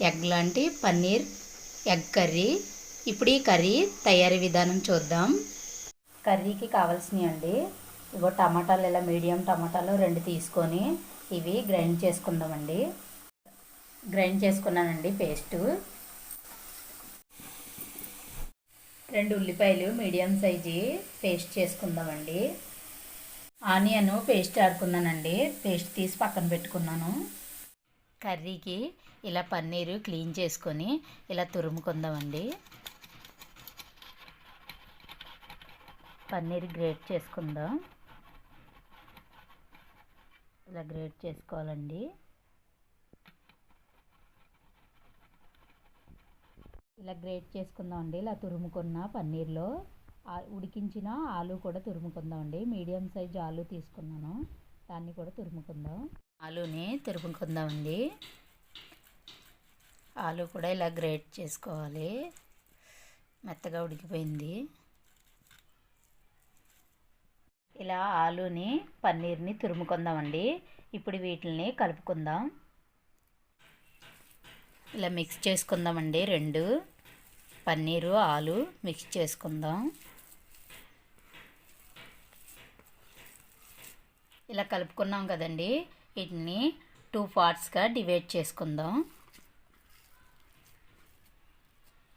Egg లాంటి paneer egg curry. ఇప్పుడు ఈ కర్రీ తయారీ విధానం చూద్దాం. కర్రీకి కావాల్సినవి అండి. ఇగో టమాటాలు ఇలా మీడియం టమాటాలు రెండు తీసుకొని ఇవి గ్రైండ్ చేసుకుందామండి. గ్రైండ్ చేసుకున్నానండి పేస్టు. రెండు ఉల్లిపాయలు మీడియం సైజు పేస్ట్ చేసుకుందామండి. ఆనియన్ పేస్ట్ ఆడుకున్నానండి. పేస్ట్ తీసి పక్కన పెట్టుకున్నాను. కర్రీకి ఇలా పన్నీరు క్లీన్ చేసుకొని ఇలా తురుముకుందామండి. పన్నీర్ గ్రేట్ చేసుకుందాం. ఇలా గ్రేట్ చేసుకోవాలండి. ఇలా గ్రేట్ చేసుకుందామండి. ఇలా తురుముకున్న పన్నీర్లో ఆ- ఉడికించిన ఆలు కూడా తురుముకుందామండి. మీడియం సైజ్ ఆలు తీసుకున్నాను. దాన్ని కూడా తురుముకుందాం. ఆలుని తురుముకుందామండి. ఆలు కూడా ఇలా గ్రేట్ చేసుకోవాలి. మెత్తగా ఉడికిపోయింది. ఇలా ఆలుని పన్నీర్ని తురుముకుందామండి. ఇప్పుడు వీటిని కలుపుకుందాం. ఇలా మిక్స్ చేసుకుందామండి. రెండు పన్నీరు ఆలు మిక్స్ చేసుకుందాం. ఇలా కలుపుకున్నాం కదండి. వీటిని టూ పార్ట్స్గా డివైడ్ చేసుకుందాం.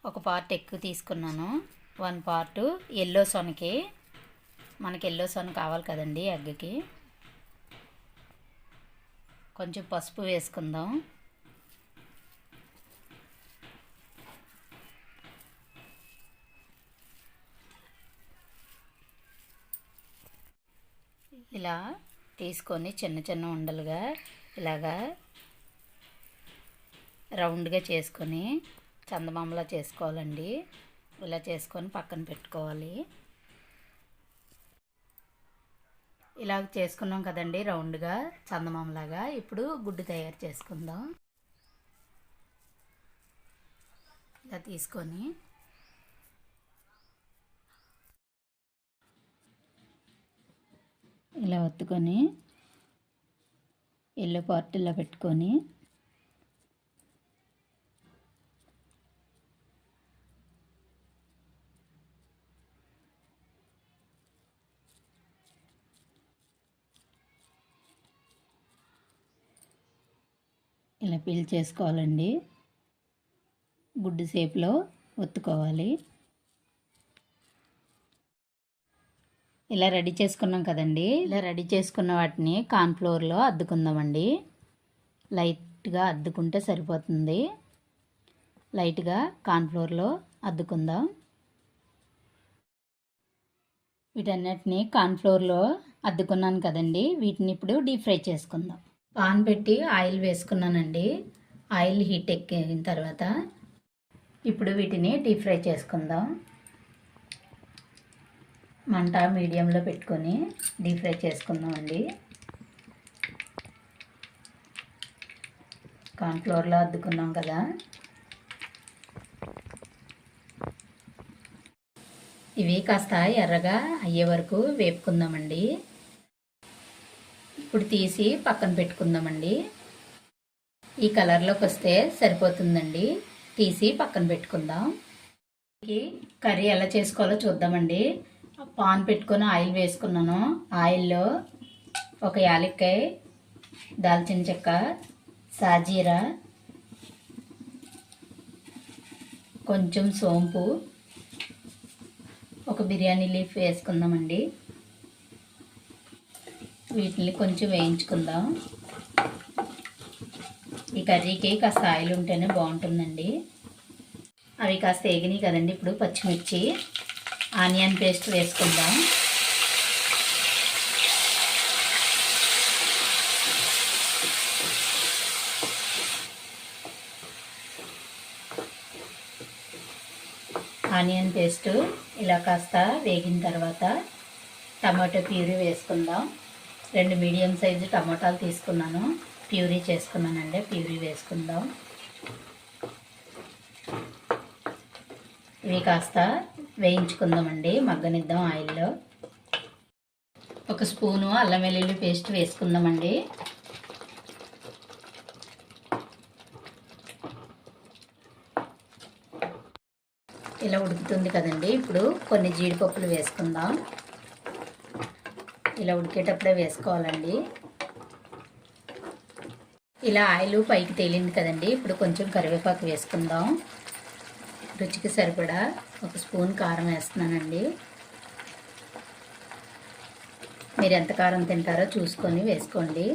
ఒక పార్ట్ ఎక్కువ తీసుకున్నాను. వన్ పార్ట్ ఎల్లో సొనకి మనకి ఎల్లో సొన కావాలి కదండి ఎగ్కి కొంచెం పసుపు వేసుకుందాం. ఇలా తీసుకొని చిన్న చిన్న ఉండలుగా ఇలాగా రౌండ్గా చేసుకొని చందమామలా చేసుకోవాలండి. ఇలా చేసుకొని పక్కన పెట్టుకోవాలి. ఇలా చేసుకున్నాం కదండి రౌండ్గా చందమామలాగా. ఇప్పుడు గుడ్డు తయారు చేసుకుందాం. ఇలా తీసుకొని ఇలా ఒత్తుకొని ఎల్లో పార్ట్ ఇలా పెట్టుకొని ఇలా పీల్ చేసుకోవాలండి. గుడ్డు షేప్లో ఒత్తుకోవాలి. ఇలా రెడీ చేసుకున్నాం కదండి. ఇలా రెడీ చేసుకున్న వాటిని కార్న్ఫ్లోర్లో అద్దుకుందామండి. లైట్గా అద్దుకుంటే సరిపోతుంది. లైట్గా కార్న్ఫ్లోర్లో అద్దుకుందాం. వీటన్నిటిని కార్న్ఫ్లోర్లో అద్దుకున్నాను కదండి. వీటిని ఇప్పుడు డీప్ ఫ్రై చేసుకుందాం. పాన్ పెట్టి ఆయిల్ వేసుకున్నానండి. ఆయిల్ హీట్ ఎక్కిన తర్వాత ఇప్పుడు వీటిని డీప్ ఫ్రై చేసుకుందాం. మంట మీడియంలో పెట్టుకొని డీప్ ఫ్రై చేసుకుందామండి. కార్న్ఫ్లోర్లో అద్దుకున్నాం కదా. ఇవి కాస్త ఎర్రగా అయ్యే వరకు వేపుకుందామండి. ఇప్పుడు తీసి పక్కన పెట్టుకుందామండి. ఈ కలర్లోకి వస్తే సరిపోతుందండి. తీసి పక్కన పెట్టుకుందాం. కర్రీ ఎలా చేసుకోవాలో చూద్దామండి. పాన్ పెట్టుకొని ఆయిల్ వేసుకున్నాను. ఆయిల్లో ఒక యాలక్కాయ దాల్చిన చెక్క సాజీరా కొంచెం సోంపు ఒక బిర్యానీ లీఫ్ వేసుకుందామండి. వీటిని కొంచెం వేయించుకుందాం. ఈ కర్రీకి కాస్త ఆయిల్ ఉంటేనే బాగుంటుందండి. అవి కాస్త వేగినాయి కదండి ఇప్పుడు పచ్చిమిర్చి. ఆనియన్ పేస్ట్ వేసుకుందాం. ఆనియన్ పేస్ట్ ఇలా కాస్త వేగిన తర్వాత టమాటో ప్యూరీ వేసుకుందాం. రెండు మీడియం సైజు టమాటాలు తీసుకున్నాను. ప్యూరీ చేసుకున్నానండి ప్యూరీ వేసుకుందాం. ఇవి కాస్త వేయించుకుందామండి మగ్గనిద్దాం ఆయిల్లో. ఒక స్పూను అల్లం వెల్లుల్లి పేస్ట్ వేసుకుందామండి. ఇలా ఉడుకుతుంది కదండి ఇప్పుడు కొన్ని జీడిపప్పులు వేసుకుందాం. ఇలా ఉడికేటప్పుడే వేసుకోవాలండి. ఇలా ఆయిల్ పైకి తేలింది కదండి ఇప్పుడు కొంచెం కరివేపాకు వేసుకుందాం. రుచికి సరిపడా ఒక స్పూన్ కారం వేస్తున్నానండి. మీరు ఎంత కారం తింటారో చూసుకొని వేసుకోండి.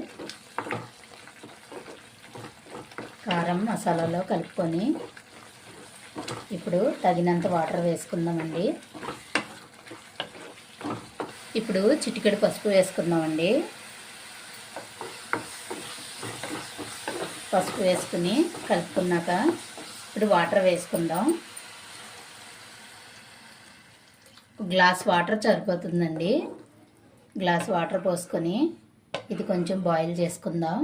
కారం మసాలాలో కలుపుకొని ఇప్పుడు తగినంత వాటర్ వేసుకుందామండి. ఇప్పుడు చిటికెడు పసుపు వేసుకుందామండి. పసుపు వేసుకుని కలుపుకున్నాక ఇప్పుడు వాటర్ వేసుకుందాం. గ్లాస్ వాటర్ సరిపోతుందండి. గ్లాస్ వాటర్ పోసుకొని ఇది కొంచెం బాయిల్ చేసుకుందాం.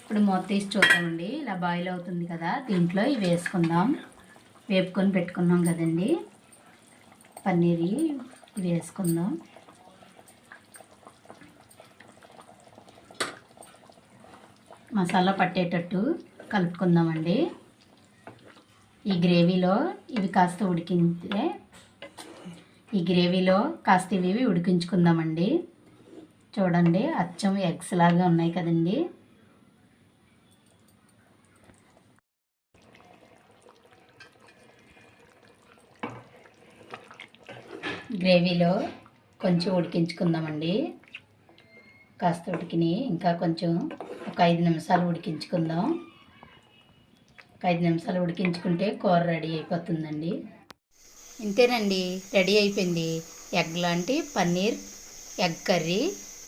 ఇప్పుడు మూత తీసి చూద్దామండి. ఇలా బాయిల్ అవుతుంది కదా దీంట్లో ఇవి వేసుకుందాం. వేపుకొని పెట్టుకున్నాం కదండి. పన్నీర్ ఇవి వేసుకుందాం. మసాలా పట్టేటట్టు కలుపుకుందామండి. ఈ గ్రేవీలో ఇవి కాస్త ఉడికితే ఈ గ్రేవీలో కాస్త ఇవి ఉడికించుకుందామండి. చూడండి అచ్చం ఎగ్స్ లాగా ఉన్నాయి కదండి. గ్రేవీలో కొంచెం ఉడికించుకుందామండి. కాస్త ఉడికిని ఇంకా కొంచెం ఒక ఐదు నిమిషాలు ఉడికించుకుందాం. ఒక ఐదు నిమిషాలు ఉడికించుకుంటే కూర రెడీ అయిపోతుందండి. ఇంతేనండి రెడీ అయిపోయింది. ఎగ్ లాంటి పన్నీర్ ఎగ్ కర్రీ